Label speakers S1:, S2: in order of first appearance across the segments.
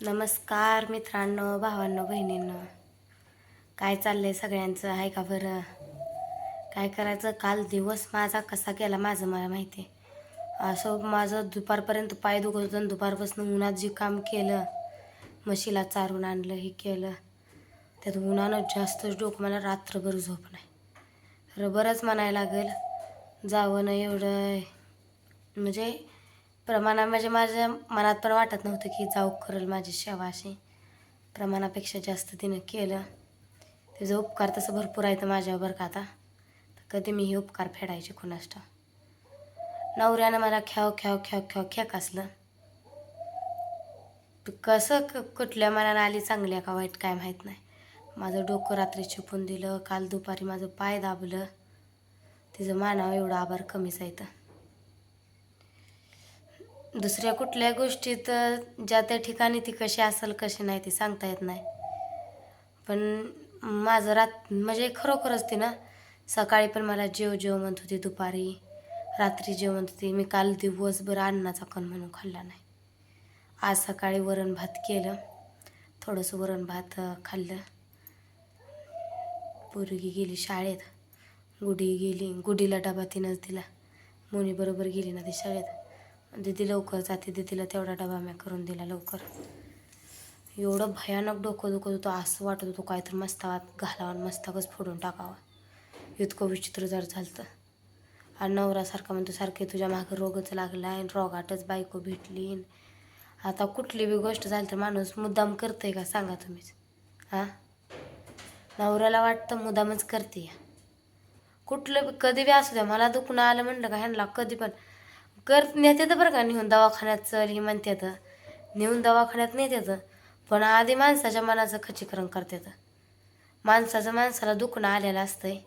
S1: नमस्कार मित्रांनो भावांनो बहिणींनो. काय चाललंय सगळ्यांचं? आहे का बरं? काय करायचं? काल दिवस माझा कसा गेला माझं मला माहिती आहे. असं माझं दुपारपर्यंत पाय दुखत होतं दुपारपासून उन्हात जे काम केलं म्हशीला चारून आणलं हे केलं त्यात उन्हानं जास्तच डोकं मला रात्रभर झोप नाही. तर बरंच म्हणायला लागेल जावं ना एवढं. म्हणजे प्रमाणा म्हणजे माझ्या मनात पण वाटत नव्हतं की जाऊ करेल माझी सेवा अशी. प्रमाणापेक्षा जास्त तिनं केलं. त्याचे उपकार तसं भरपूर आहे तर माझ्यावर का आता. तर कधी मी हे उपकार फेडायचे कुणाष्ट नवऱ्यानं मला खेळ खेळ खेळ खेळ खेक असलं कसं क कुठल्या मनानं आली चांगली आहे का वाईट काय माहीत नाही. माझं डोकं रात्री छुपून दिलं. काल दुपारी माझं पाय दाबलं. तिचं मानावं एवढं आभार कमीच आहे तर दुसऱ्या कुठल्या गोष्टीत ज्या त्या ठिकाणी ती कशी असेल कशी नाही ती सांगता येत नाही. पण माझं रात म्हणजे खरोखरच ती ना सकाळी पण मला जेव जेव म्हणत होती दुपारी. रात्री जेव म्हणत होती मी काल दिवसभर अन्नाचा कण म्हणून खाल्ला नाही. आज सकाळी वरण भात केलं थोडंसं वरण भात खाल्लं. पोरगी गेली शाळेत गुडी गेली गुडीला डबा तिनंच दिला. मुनीबरोबर गेली ना ती शाळेत. दिदी लवकर जाते. दिदीला तेवढा डबा मी करून दिला लवकर. एवढं भयानक डोकं दुखत होतं असं वाटत होतं काय तर मस्तावात घालावा आणि मस्तकच फोडून टाकावा. इतकं विचित्र जर झालं आणि नवरासारखा म्हणतो सारखे तुझ्या मागं रोगच लागला आहे रोगाटच बायको भेटली. आता कुठली बी गोष्ट झाली तर माणूस मुद्दाम करतंय का सांगा तुम्हीच. हां नवऱ्याला वाटतं मुद्दामच करते. कुठलं बी कधी बी असू द्या मला दुखणं आलं म्हणलं का ह्यांना कधी पण. कर नेतात बरं का नेऊन दवाखान्यात चल ही तर नेऊन दवाखान्यात नेतात पण आधी माणसाच्या मनाचं खच्चीकरण करतात माणसाचं माणसाला दुखणं आलेलं असतंय.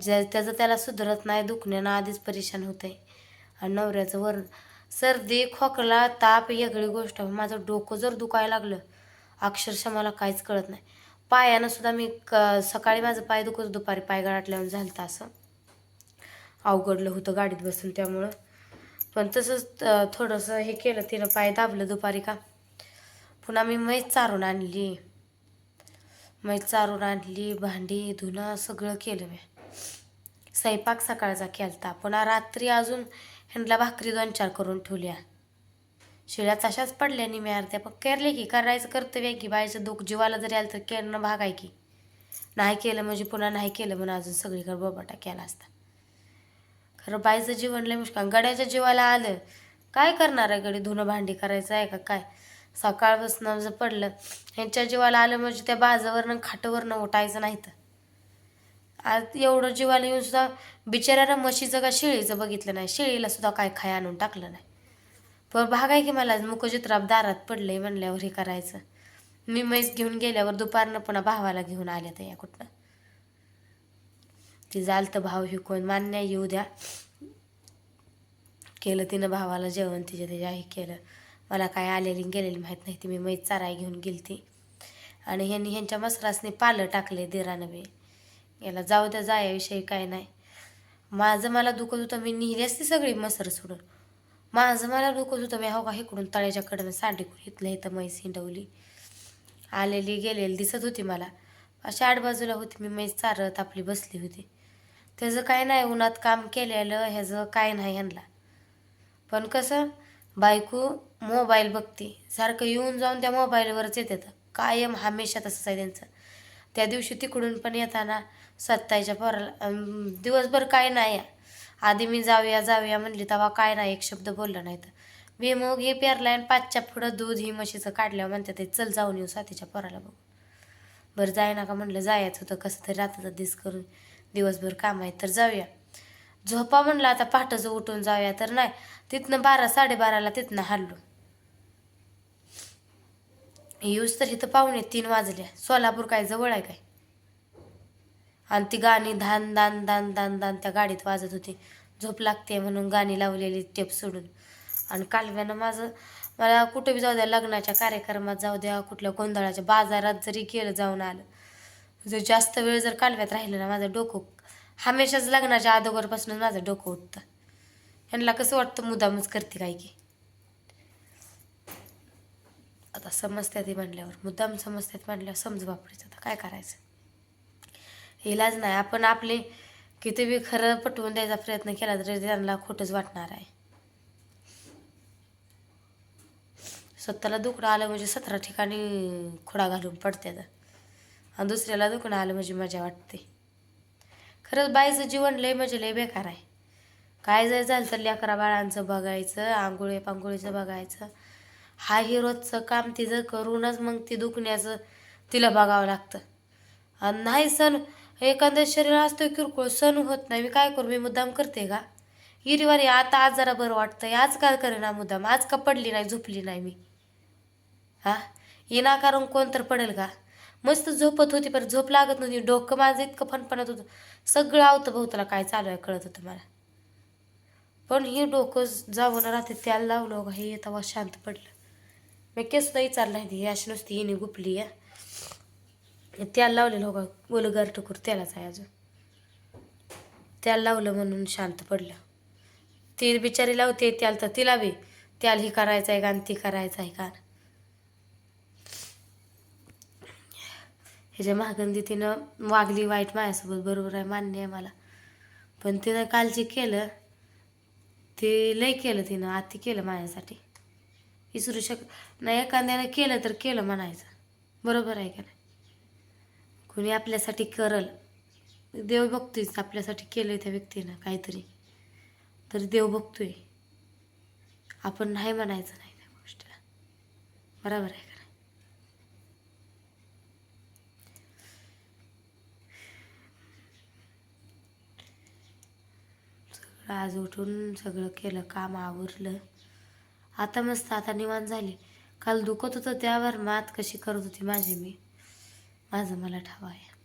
S1: ज्या त्याचं त्याला सुधरत नाही दुखण्यानं आधीच परेशान होतंय. आणि नवऱ्याचं वर सर्दी खोकला ताप वेगळी गोष्ट माझं डोकं जर दुखायला लागलं अक्षरशः मला काहीच कळत नाही. पायानं सुद्धा मी क सकाळी माझं पाय दुखत दुपारी पाय गळाटल्यावर झालं तर असं. अवघडलं होतं गाडीत बसून त्यामुळं. पण तसंच थोडंसं हे केलं तिनं पाय दाबलं दुपारी का? पुन्हा मी मैच चारून आणली. मैच चारून आणली भांडी धुणं सगळं केलं मी. स्वयंपाक सकाळचा केलता पुन्हा रात्री अजून ह्यांना भाकरी दोन चार करून ठेवल्या. शिळ्या तशाच पडल्या मी अर्ध्या पण केरले की करायचं कर्तव्य आहे की बाईचं दुःख जीवाला जरी आलं तर केरणं भाग आहे की. नाही केलं म्हणजे पुन्हा नाही केलं म्हणून अजून सगळीकडे बोबाटा केला असता. अरे बाईचं जीवन लय मुश्किल. गड्याच्या जीवाला आलं. काय करणार आहे गडी? धुणं भांडी करायचं आहे का काय? सकाळपासून जर पडलं ह्यांच्या जीवाला आलं म्हणजे त्या बाजावरनं खाटवरनं उठायचं नाही तर. आज एवढं जीवाला येऊन सुद्धा बिचाऱ्यानं म्हशीचं का शेळीचं बघितलं नाही. शेळीला सुद्धा काय खाय आणून टाकलं नाही. पण भाग आहे की मला मुकजित्राप दारात पडलंय म्हणल्यावर हे करायचं. मी म्हैस घेऊन गेल्यावर दुपारनं पुन्हा भावाला घेऊन आल्या त्या या कुठनं ती जालतं भाव ही मान्य येऊ द्या. केलं तिनं भावाला जेवण तिच्या त्याच्या आई केलं. मला काय आलेली गेलेली माहीत नाही ती मी मैत चाराय घेऊन गेली ती आणि ह्यांनी ह्यांच्या मसरासने पालं टाकले दिरानं बी. याला जाऊ द्या जायाविषयी काय नाही. माझं मला दुखत होतं मी निहिली असती सगळी मसर सोडून. माझं मला दुखत होतं मी हो का इकडून तळ्याच्या कडनं सांडीकडून इथलं इथं म्हैस हिंडवली. आलेली गेलेली दिसत होती मला. अशा आठ बाजूला होती मी म्हैस चारत आपली बसली होती. त्याचं काय नाही उन्हात काम केलेलं ह्याचं काय नाही ह्यांना पण कसं बायको मोबाईल बघते सारखं येऊन जाऊन त्या मोबाईलवरच येतात. कायम हमेशा तसंच आहे त्यांचं. त्या दिवशी तिकडून पण येताना सत्ताईच्या पोराला दिवसभर काय नाही. आधी मी जाऊया जाऊया म्हणली तेव्हा काय नाही एक शब्द बोललं नाही तर मी मग हे पेरला आणि पाचच्या पुढं दूध ही म्हशीचं काढल्यावर म्हणते ते चल जाऊन येऊ साथीच्या पोराला बघू बरं जाय का म्हणलं जायचं होतं कसं तरी रात्रीचा दिस करून. दिवसभर काम आहे तर जाऊया. झोपा म्हणलं आता पहाटचं उठून जाऊया तर नाही तिथनं बारा साडेबाराला तिथनं हल्लो. येऊस तर इथं पाहुणे तीन वाजल्या सोलापूर काय जवळ आहे काय? आणि ती गाणी धान दान दान दान दान त्या गाडीत वाजत होती. झोप लागते म्हणून गाणी लावलेली टेप सोडून. आणि कालव्यानं माझं मला कुठं बी जाऊ द्या लग्नाच्या कार्यक्रमात जाऊ द्या कुठल्या गोंधळाच्या बाजारात जरी केलं जाऊन आलं जर जास्त वेळ जर कालव्यात राहिलं ना माझं डोकं हमेशाच लग्नाच्या अगोदरपासूनच माझं डोकं उठतं. ह्यांना कसं वाटतं मुदामच करते काय की? आता समजत्यात ते म्हणल्यावर मुद्दाम समजत्यात म्हणल्यावर समज बापडीचं आता काय करायचं? इलाज नाही आपण आपले किती बी खरं पटवून द्यायचा प्रयत्न केला तरी त्यांना खोटंच वाटणार आहे. स्वतःला दुखडं आलं म्हणजे सतरा ठिकाणी खोडा घालून पडते तर आणि दुसऱ्याला दुखणं आलं म्हणजे मजा वाटते. खरंच बाईचं जीवन लय म्हणजे लय बेकार आहे. काय जर झालं तर लेकरा बाळांचं बघायचं आंघोळी पांघोळीचं बघायचं. हा ही रोजचं काम तिचं करूनच मग ती दुखण्याचं तिला बघावं लागतं. आणि नाही सण एखादं शरीर असतो किरकोळ सण होत नाही. मी काय करू? मी मुद्दाम करते का? गिरीवारी आता आज जरा बरं वाटतंय. आज काय करेना मुद्दाम? आज का पडली नाही झोपली नाही मी? हा? विनाकारण कोण तर पडेल का? मस्त झोपत होती पण झोप लागत नव्हती. डोकं माझं इतकं फणफणत होतं. सगळं आवतं बहुताला काय चालू आहे कळत होतं मला. पण हे डोकं जाऊन राहते त्याला लावलं हे येतावा शांत पडलं. मी केस नाही चाललं नाही हे अशी नुसती हिने गुपली आहे त्याला लावलेलं हो का ओलं गारटकूर त्यालाच आहे अजून. त्याला लावलं म्हणून शांत पडलं. ती बिचारी लावते त्याला तर तिला बी त्याला ही करायचं आहे का आणि ती करायचं आहे का? ह्याच्या महागंदी तिनं वागली वाईट माझ्यासोबत बरोबर आहे मान्य आहे मला. पण तिनं काल जे केलं ते लय केलं तिनं आती केलं माझ्यासाठी. विसरू शक नाही एखाद्यानं केलं तर केलं म्हणायचं. बरोबर आहे का नाही? कोणी आपल्यासाठी करल. देव बघतोयच आपल्यासाठी केलं त्या व्यक्तीनं काहीतरी. तर देव बघतोय. आपण नाही म्हणायचं नाही त्या गोष्टीला. बरोबर आहे. तर आज उठून सगळं केलं काम आवरलं. आता मस्त आता निवांत झाली. काल दुखत होतं त्यावर मात कशी करत होती माझी मी. माझं मला ठाव आहे.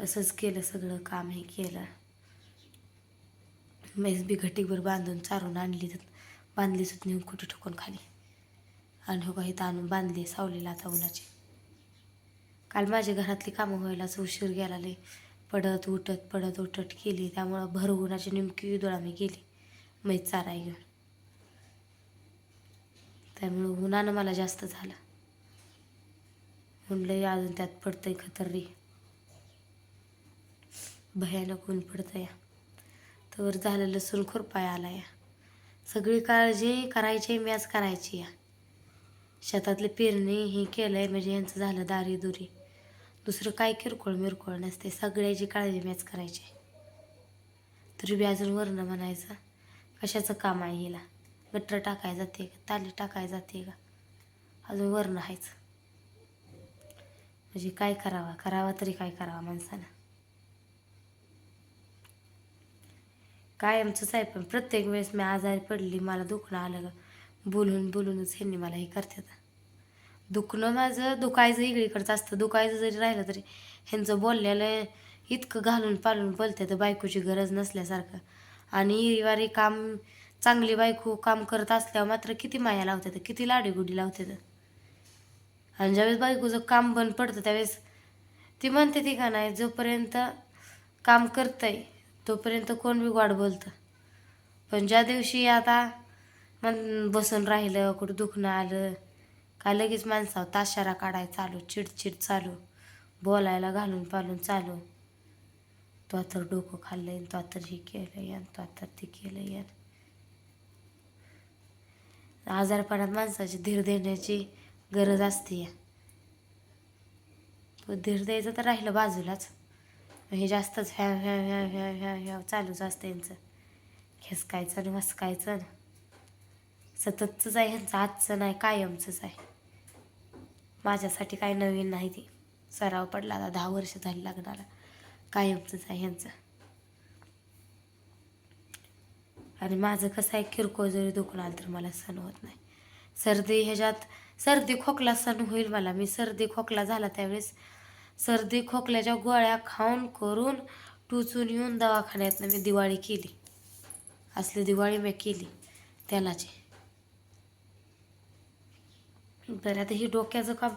S1: तसंच केलं सगळं काम हे केलं. म्हैस बी घटीभर बांधून चारून आणली तर बांधली सुद्धा नेऊन कुठे ठोकून खाली. आणि हो का ताणून आणून बांधली सावलीला आता उन्हाची. काल माझ्या घरातली कामं व्हायलाच उशीर गेला लई पडत उठत पडत उठत केली. त्यामुळं भर उन्हाची नेमकी डोळा मी गेली मैत चारा घेऊन. त्यामुळं उन्हानं मला जास्त झालं. म्हणलं अजून त्यात पडतंय खतररी भयानक ऊन पडतं या. तर झालं लसूण खुरपाय आला या. सगळी काळजी करायची मी आज करायची या. शेतातली पेरणी हे केलं आहे म्हणजे यांचं झालं दारी दुरी दुसरं काय किरकोळ मिरकोळ नसते. सगळ्याची काळजी मॅच करायची. तरी बी अजून वरणं म्हणायचं कशाचं काम आहे हिला? गट्टर टाकाय जाते का? ताली टाकाय जाते का? अजून वरणं आहेच म्हणजे काय करावा? करावा तरी काय करावा माणसानं? कायमचंच आहे पण प्रत्येक वेळेस मी आजारी पडली मला दुखणं आलं का बोलून बोलूनच ह्यांनी मला हे करतात. दुखणं माझं दुखायचं इकडीकडचं असतं. दुखायचं जरी राहिलं तरी ह्यांचं बोललेलं इतकं घालून पालून बोलते तर बायकोची गरज नसल्यासारखं. आणि हिवारी काम चांगली बायको काम करत असल्यावर मात्र किती माया लावतात किती लाडीगुडी लावतात आणि ज्यावेळेस बायकोचं काम बंद पडतं त्यावेळेस ती म्हणते ती का नाही जोपर्यंत काम करतंय तोपर्यंत कोण बी गोड बोलतं. पण ज्या दिवशी आता मन बसून राहिलं कुठं दुखणं आलं का लगेच माणसावर ताशारा काढाय चालू चिडचिड चालू बोलायला घालून पालून चालू. तो तर डोकं खाल्लंय तो तर हे केलं यान तो तर ते केलं यान आजारपणात माणसाची धीर देण्याची गरज असते. या धीर द्यायचं तर राहिलं बाजूलाच. हे जास्तच ह्या ह्या ह्या ह्या ह्या ह्या चालूच असतं यांचं. खेसकायचं आणि वसकायचं सततच आहे ह्यांचं आजचं नाही कायमचंच आहे. माझ्यासाठी काही नवीन नाही ती. सराव पडला आता दहा वर्ष झाली लग्नाला. कायमचंच आहे ह्यांचं. आणि माझं कसं आहे किरकोळ जरी दुखून आलं तर मला सण होत नाही. सर्दी ह्याच्यात सर्दी खोकला सण होईल मला. मी सर्दी खोकला झाला त्यावेळेस सर्दी खोकल्याच्या गोळ्या खाऊन करून टुचून येऊन दवाखान्यातनं मी दिवाळी केली. असली दिवाळी मी केली. त्यालाची. तर आता ही डोक्याचं काम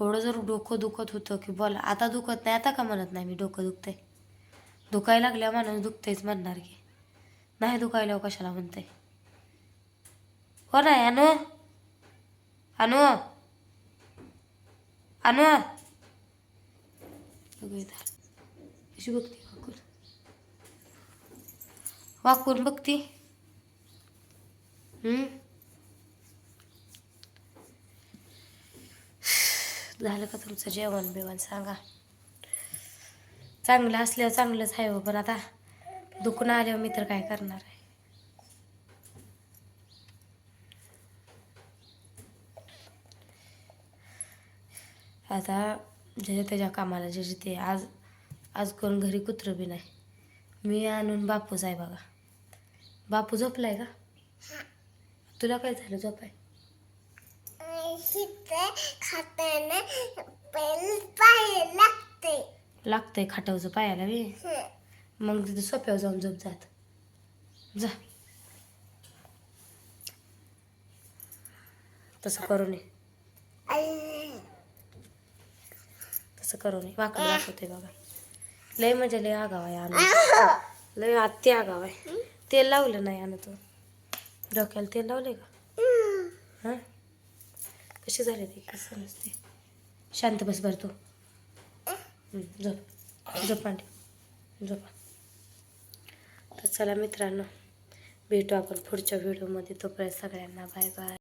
S1: एवढं जर डोकं दुखत होतं की बोला आता दुखत नाही आता का म्हणत नाही मी डोकं दुखतंय? दुखायला लागल्या माणूस दुखतेच म्हणणार की. नाही दुखायला हो कशाला म्हणते हो ना अनु? अनु? अनु? बघ कशी बघते वाकून. वाकून बघती. झालं का तुमचं जेवण बिवण सांगा. चांगलं असल्यावर चांगलंच आहे हो पण आता दुखणं आल्यावर मी तर काय करणार आहे. आता जे त्याच्या कामाला जे ते आज आज कोण घरी कुत्रं बी नाही. मी आणून बापूच आहे बघा. बापू झोपलाय का? तुला काय झालं झोपाय?
S2: खाताना पहिलं पाय लागते.
S1: लागतंय खाटावचं पायाला बी मग तिथं सोप्यावर जाऊन झोप जात. जा. तसं करू नये तसं करू नये वाकडं दाखवते बघा. लय म्हणजे लय आगाव आहे आणून लय आत्ती आगाव आहे. तेल लावलं नाही आणू तू डोक्याला तेल लावले का? हां? कसे झाले ते कसं नसते शांत बस भर तू. झोप. झोप पांडे. झोपा. तर चला मित्रांनो भेटू आपण पुढच्या व्हिडिओमध्ये. तोपर्यंत सगळ्यांना बाय बाय.